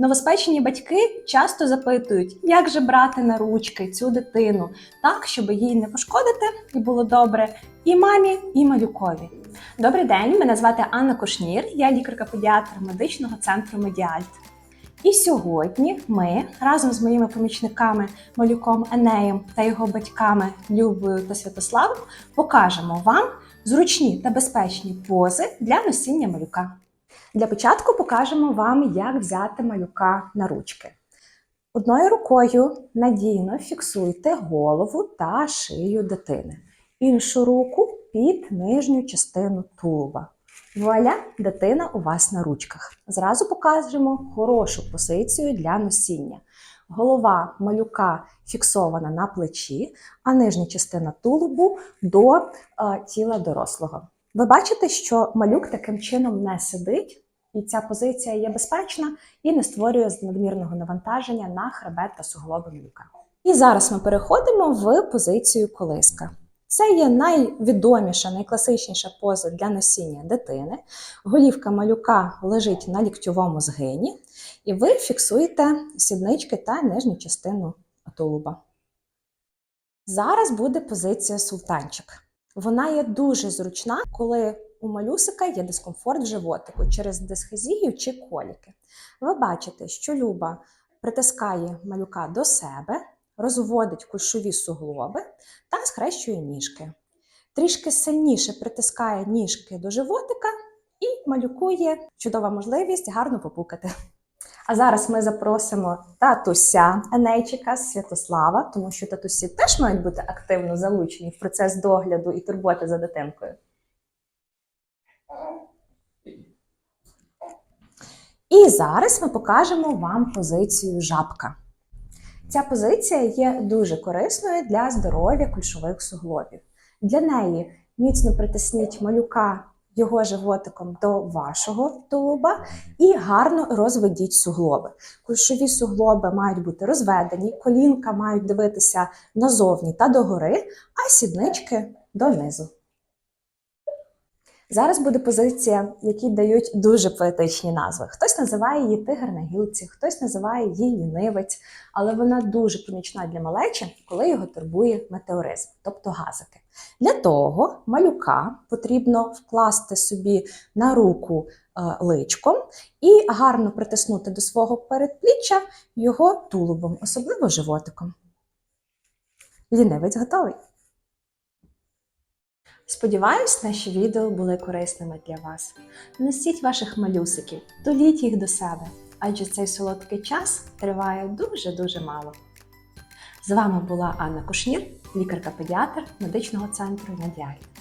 Новоспечені батьки часто запитують, як же брати на ручки цю дитину, так, щоб їй не пошкодити і було добре і мамі, і малюкові. Добрий день, мене звати Анна Кушнір, я лікарка-педіатр медичного центру Медіальт. І сьогодні ми разом з моїми помічниками малюком Енеєм та його батьками Любою та Святославом покажемо вам зручні та безпечні пози для носіння малюка. Для початку покажемо вам, як взяти малюка на ручки. Одною рукою надійно фіксуйте голову та шию дитини. Іншу руку під нижню частину тулуба. Вуаля, дитина у вас на ручках. Зразу покажемо хорошу позицію для носіння. Голова малюка фіксована на плечі, а нижня частина тулубу до е, тіла дорослого. Ви бачите, що малюк таким чином не сидить, і ця позиція є безпечна і не створює надмірного навантаження на хребет та суглоби малюка. І зараз ми переходимо в позицію колиска. Це є найвідоміша, найкласичніша поза для носіння дитини. Голівка малюка лежить на ліктьовому згині, і ви фіксуєте сіднички та нижню частину тулуба. Зараз буде позиція султанчик. Вона є дуже зручна, коли у малюсика є дискомфорт в животику через дисхезію чи коліки. Ви бачите, що Люба притискає малюка до себе, розводить кульшові суглоби та схрещує ніжки. Трішки сильніше притискає ніжки до животика і малюкує чудова можливість гарно попукати. А зараз ми запросимо татуся Енейчика Святослава, тому що татусі теж мають бути активно залучені в процес догляду і турботи за дитинкою. І зараз ми покажемо вам позицію жабка. Ця позиція є дуже корисною для здоров'я кульшових суглобів. Для неї міцно притисніть малюка його животиком до вашого тулуба і гарно розведіть суглоби. Кульшові суглоби мають бути розведені, колінка мають дивитися назовні та догори, а сіднички донизу. Зараз буде позиція, які дають дуже поетичні назви. Хтось називає її тигр на гілці, хтось називає її лінивець, але вона дуже помічна для малечі, коли його турбує метеоризм, тобто газики. Для того малюка потрібно вкласти собі на руку е, личком і гарно притиснути до свого передпліччя його тулубом, особливо животиком. Лінивець готовий. Сподіваюсь, наші відео були корисними для вас. Несіть ваших малюсиків, доліть їх до себе, адже цей солодкий час триває дуже-дуже мало. З вами була Анна Кушнір, лікарка-педіатр медичного центру Надіаль.